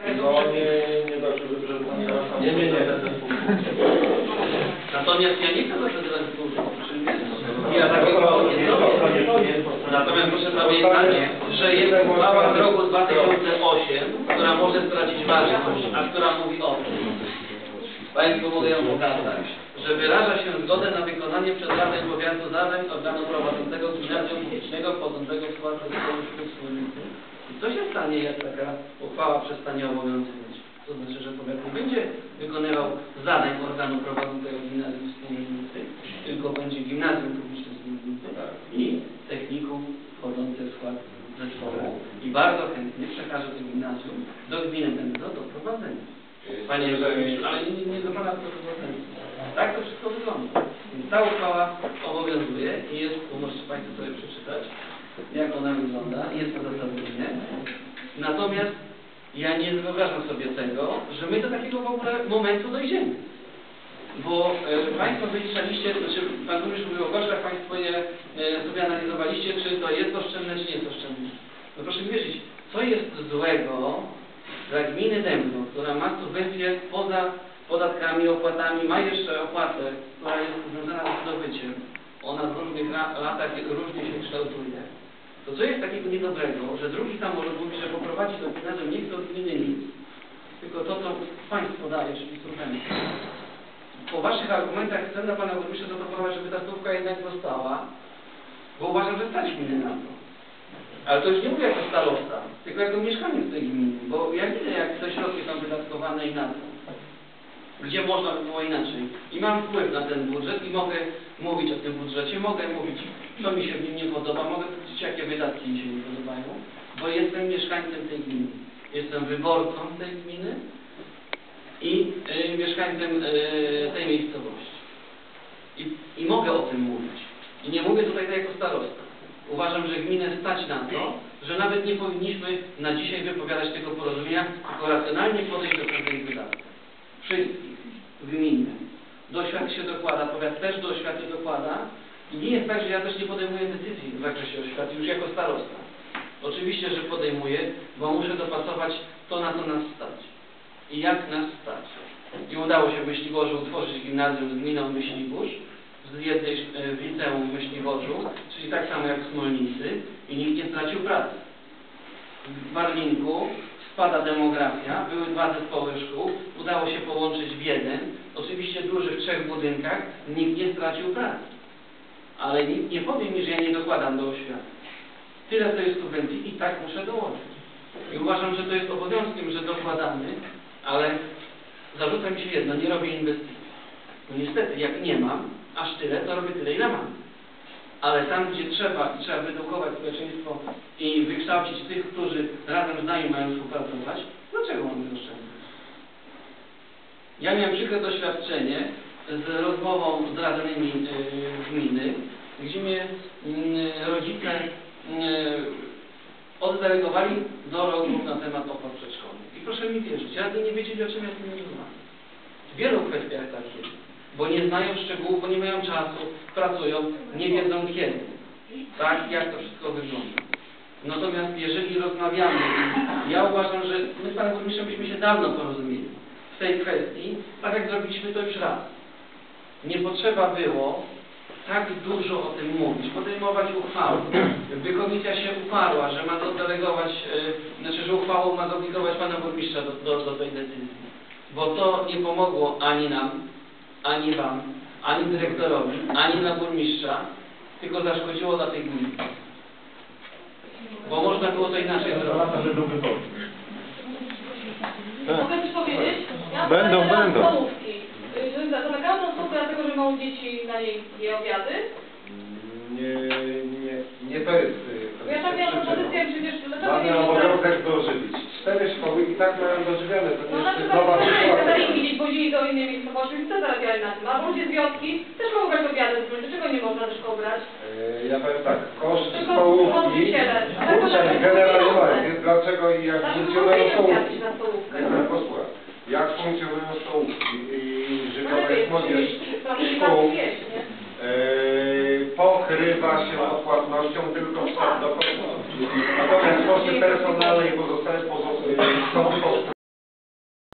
No nie, nie dobrze, że Nie, nie, nie. Natomiast ja nie chcę zaprezentować współczesnych Ja takiego nie zrobię. Natomiast proszę pamiętać, że jest uchwała z roku 2008, która może stracić ważność, a która mówi o tym. Państwu mogę ją pokazać, że wyraża się zgodę na wykonanie przez Radę Powiatu zadań organu prowadzącego gimnazjum publicznego wchodzącego w skład zespołu szkół. I co się stanie, jak taka uchwała przestanie obowiązywać? To znaczy, że powiat nie będzie wykonywał zadań organu prowadzącego gimnazjum wspólnicy, tylko będzie gimnazjum publiczne wspólnicy i technikum wchodzące w skład zespołu. I bardzo chętnie przekaże to gimnazjum do gminy Będzo do prowadzenia. Panie Burmistrzu, ale nie, nie do Pana prowadzącego. Tak to wszystko wygląda. Więc ta uchwała obowiązuje i jest, tu możecie Państwo sobie przeczytać, jak ona wygląda. Natomiast ja nie wyobrażam sobie tego, że my do takiego w ogóle momentu dojdziemy. Bo e, Państwo wyliczaliście, znaczy Pan Burmistrz mówił o kosztach, Państwo je e, sobie analizowaliście, czy to jest oszczędne, czy nie jest oszczędne. No proszę mi wierzyć, co jest złego dla gminy Dębno, która ma subwencję poza podatkami, opłatami, ma jeszcze opłatę, która jest związana z zdobyciem. Ona w różnych la- latach różnie się kształtuje. Co jest takiego niedobrego, że drugi samorząd mówi, że poprowadzi do gimnazjum nie gminy nic, tylko to, co państwo daje, czyli subwencję. Po waszych argumentach chcę na pana burmistrza zaproponować, żeby ta stówka jednak została, bo uważam, że stać gminy na to. Ale to już nie mówię jako starosta, tylko jako mieszkaniec tej gminy, bo ja widzę, jak te środki są wydatkowane i na to. Gdzie można by było inaczej. I mam wpływ na ten budżet i mogę mówić o tym budżecie, mogę mówić, co mi się w nim nie podoba, mogę powiedzieć, jakie wydatki mi się nie podobają, bo jestem mieszkańcem tej gminy. Jestem wyborcą tej gminy i y, mieszkańcem y, tej miejscowości. I, I mogę o tym mówić. I nie mówię tutaj tak jako starosta. Uważam, że gminę stać na to, że nawet nie powinniśmy na dzisiaj wypowiadać tego porozumienia, tylko racjonalnie podejść do pewnych wydatków. Wszystkich w gminie. Do oświaty się dokłada, powiat też do oświaty dokłada. I nie jest tak, że ja też nie podejmuję decyzji w zakresie oświaty, już jako starosta. Oczywiście, że podejmuję, bo muszę dopasować to, na co nas stać. I jak nas stać. I udało się w Myśliborzu utworzyć gimnazjum z gminą Myślibórz, z jednej e, w liceum w Myśliborzu, czyli tak samo jak w Smolnicy i nikt nie stracił pracy. W Barlinku spada demografia, były dwa zespoły szkół, udało się połączyć w jeden, oczywiście duży w trzech budynkach, nikt nie stracił pracy. Ale nikt nie powie mi, że ja nie dokładam do oświaty. Tyle to jest subwencji i tak muszę dołożyć. I uważam, że to jest obowiązkiem, że dokładamy, ale zarzuca mi się jedno, nie robię inwestycji. No niestety, jak nie mam aż tyle, to robię tyle, ile mam. Ale tam, gdzie trzeba, trzeba wyedukować społeczeństwo i wykształcić tych, którzy razem z nami mają współpracować, dlaczego mamy oszczędzać? Ja miałem przykre doświadczenie z rozmową z radnymi yy, gminy, gdzie mnie yy, rodzice yy, oddelegowali do rozmów na temat opłat przedszkolnych. I proszę mi wierzyć, radni nie wiedzieli, o czym ja z nimi rozmawiam. W wielu kwestiach tak jest, bo nie znają szczegółów, bo nie mają czasu, pracują, nie wiedzą kiedy. Tak, jak to wszystko wygląda. Natomiast jeżeli rozmawiamy, ja uważam, że my z Panem Burmistrzem byśmy się dawno porozumieli w tej kwestii, tak jak zrobiliśmy to już raz. Nie potrzeba było tak dużo o tym mówić, podejmować uchwały. By komisja się uparła, że ma dodelegować, yy, znaczy, że uchwałą ma zobligować Pana Burmistrza do, do, do tej decyzji. Bo to nie pomogło ani nam, ani Wam, ani dyrektorowi, ani na burmistrza, tylko zaszkodziło dla tej gminy. Bo można było to inaczej zrobić. Mogę coś powiedzieć? Ja Będą, będą. Stołówki. Y, Zamykałam tą stołówkę dlatego, że mam dzieci na niej je obiady. Nie, nie, nie to jest y, ja tak miałam propozycję przecież, dlaczego Mamy nie obowiązek dożywić. Cztery szkoły i tak mają dożywione, to No nie na jest przykład nowa kazali wodzili do innej miejscowości, co zarabiali na tym? A ludzie z wioski też mogą brać obiady, dlaczego nie można szkoły brać? Y, Ja powiem tak, koszt Tylko stołówki, nauczyciele. A tak to kurczę, więc dlaczego i jak Dlaczego funkcjonują stołówki. trafić na stołówkę? Nie, ale posłuchaj, jak funkcjonują stołówki i jest młodzież tam nie szkół, ma jeść, nie? Yy, pokrywa się odpłatnością tylko wstęp do kosztów. Natomiast koszty personalne i pozostałe pozo- są